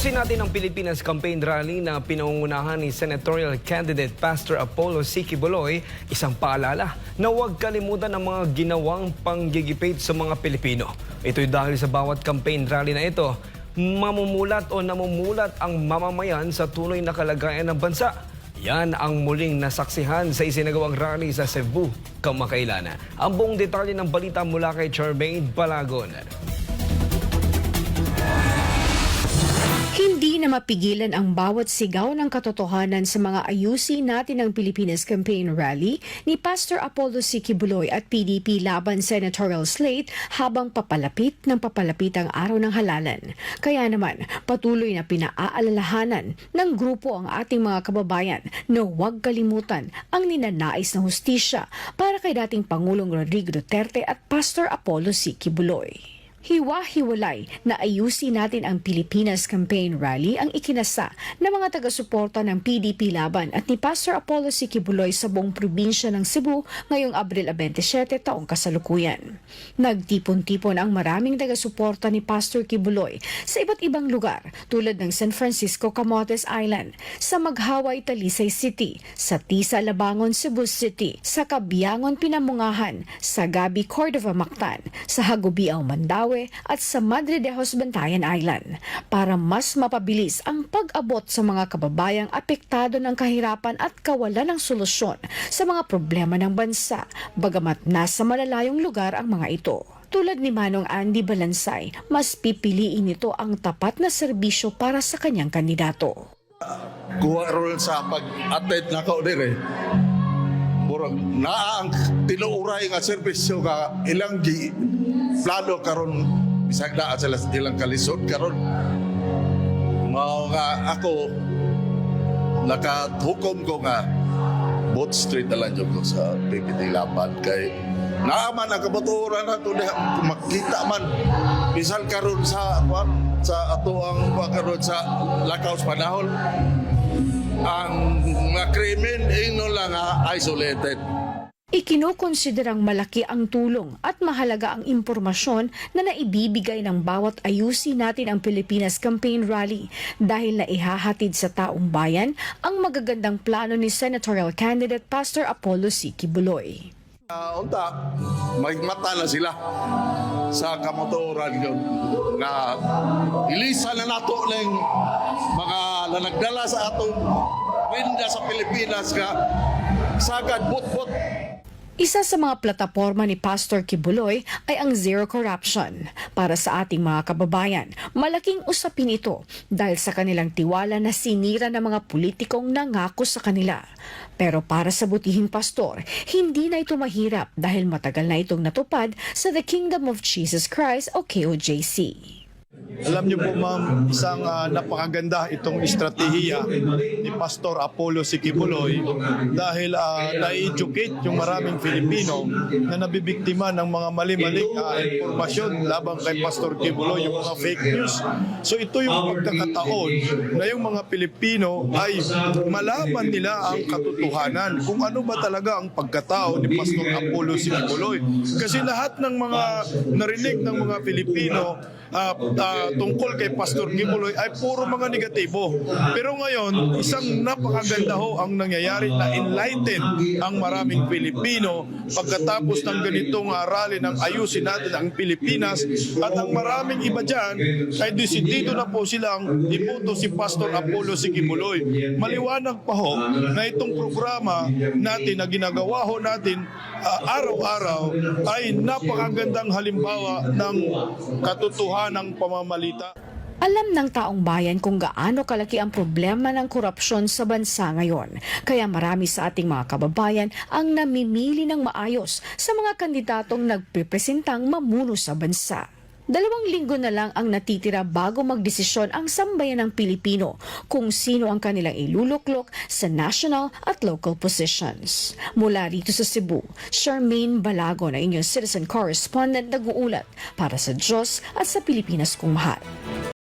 Ayusin natin ang Pilipinas Campaign Rally na pinangungunahan ni Senatorial Candidate Pastor Apollo Siki Boloy, isang paalala na huwag kalimutan ang mga ginawang panggigipit sa mga Pilipino. Ito'y dahil sa bawat campaign rally na ito, mamumulat o namumulat ang mamamayan sa tuloy na kalagayan ng bansa. Yan ang muling nasaksihan sa isinagawang rally sa Cebu, kamakailan. Ang buong detalye ng balita mula kay Charmaine Balagon. Hindi na mapigilan ang bawat sigaw ng katotohanan sa mga ayusin natin ng Pilipinas Campaign Rally ni Pastor Apollo Sikibuloy at PDP laban senatorial slate habang papalapit ng papalapit ang araw ng halalan. Kaya naman, patuloy na pinaaalalahanan ng grupo ang ating mga kababayan na huwag kalimutan ang ninanais na hustisya para kay dating Pangulong Rodrigo Duterte at Pastor Apollo Sikibuloy. Hiwa-hiwalay na ayusin natin ang Pilipinas Campaign Rally ang ikinasa ng mga taga-suporta ng PDP Laban at ni Pastor Apollo Sikibuloy sa buong probinsya ng Cebu ngayong Abril 27 taong kasalukuyan. Nagtipon-tipon ang maraming taga-suporta ni Pastor Kibuloy sa iba't ibang lugar tulad ng San Francisco Camotes Island, sa Maghaway Talisay City, sa Tisa Labangon Cebu City, sa Kabiangon Pinamungahan, sa Gabi Cordova Mactan, sa Hagubiao Mandaue at sa Madre de Bantayan Island para mas mapabilis ang pag-abot sa mga kababayang apektado ng kahirapan at kawalan ng solusyon sa mga problema ng bansa, bagamat nasa malalayong lugar ang mga ito. Tulad ni Manong Andy Balansay, mas pipiliin nito ang tapat na serbisyo para sa kanyang kandidato. kuha ron sa pag-attend na ko dire. Murag naa ang tinuuray nga serbisyo ka ilang gi plano karon bisag naa sila ilang kalisod karon. Mao nga ako nakahukom ko nga both street na lang ko sa PPT Laban. Kay naaman ang kabaturan na ito makita man. Bisan karon sa sa ato ang karon sa lakaw sa panahon ang mga krimen ingno lang nga isolated Ikinukonsiderang malaki ang tulong at mahalaga ang impormasyon na naibibigay ng bawat ayusin natin ang Pilipinas Campaign Rally dahil na ihahatid sa taong bayan ang magagandang plano ni Senatorial Candidate Pastor Apollo C. Kibuloy. Uh, unta, may mata na sila sa kamotoran yun nga ilisa na nato ng mga na nagdala sa atong winda sa Pilipinas nga sagad bot-bot Isa sa mga plataforma ni Pastor Kibuloy ay ang Zero Corruption. Para sa ating mga kababayan, malaking usapin ito dahil sa kanilang tiwala na sinira ng mga politikong nangako sa kanila. Pero para sa butihing pastor, hindi na ito mahirap dahil matagal na itong natupad sa The Kingdom of Jesus Christ o KOJC. Alam niyo po ma'am, isang ah, napakaganda itong estratehiya ni Pastor Apollo Sikibuloy dahil uh, na-educate yung maraming Filipino na nabibiktima ng mga mali-maling ah, impormasyon labang kay Pastor Kibuloy, yung mga fake news. So ito yung pagkakataon na yung mga Pilipino ay malaman nila ang katotohanan kung ano ba talaga ang pagkatao ni Pastor Apollo Sikibuloy. Kasi lahat ng mga narinig ng mga Pilipino ah, ah, tungkol kay Pastor Kibuloy ay puro mga negatibo. Pero ngayon, isang napakaganda ho ang nangyayari na enlighten ang maraming Pilipino pagkatapos ng ganitong uh, rally ng ayusin natin ang Pilipinas at ang maraming iba dyan ay desidido na po silang iboto si Pastor Apollo Sikibuloy. Maliwanag pa ho na itong programa natin na ginagawa ho natin ah, araw-araw ay napakagandang halimbawa ng katotohanang pamamalita. Alam ng taong bayan kung gaano kalaki ang problema ng korupsyon sa bansa ngayon. Kaya marami sa ating mga kababayan ang namimili ng maayos sa mga kandidatong nagpipresentang mamuno sa bansa. Dalawang linggo na lang ang natitira bago magdesisyon ang sambayan ng Pilipino kung sino ang kanilang iluluklok sa national at local positions. Mula rito sa Cebu, Charmaine Balago na inyong citizen correspondent nag-uulat para sa Diyos at sa Pilipinas kung mahal.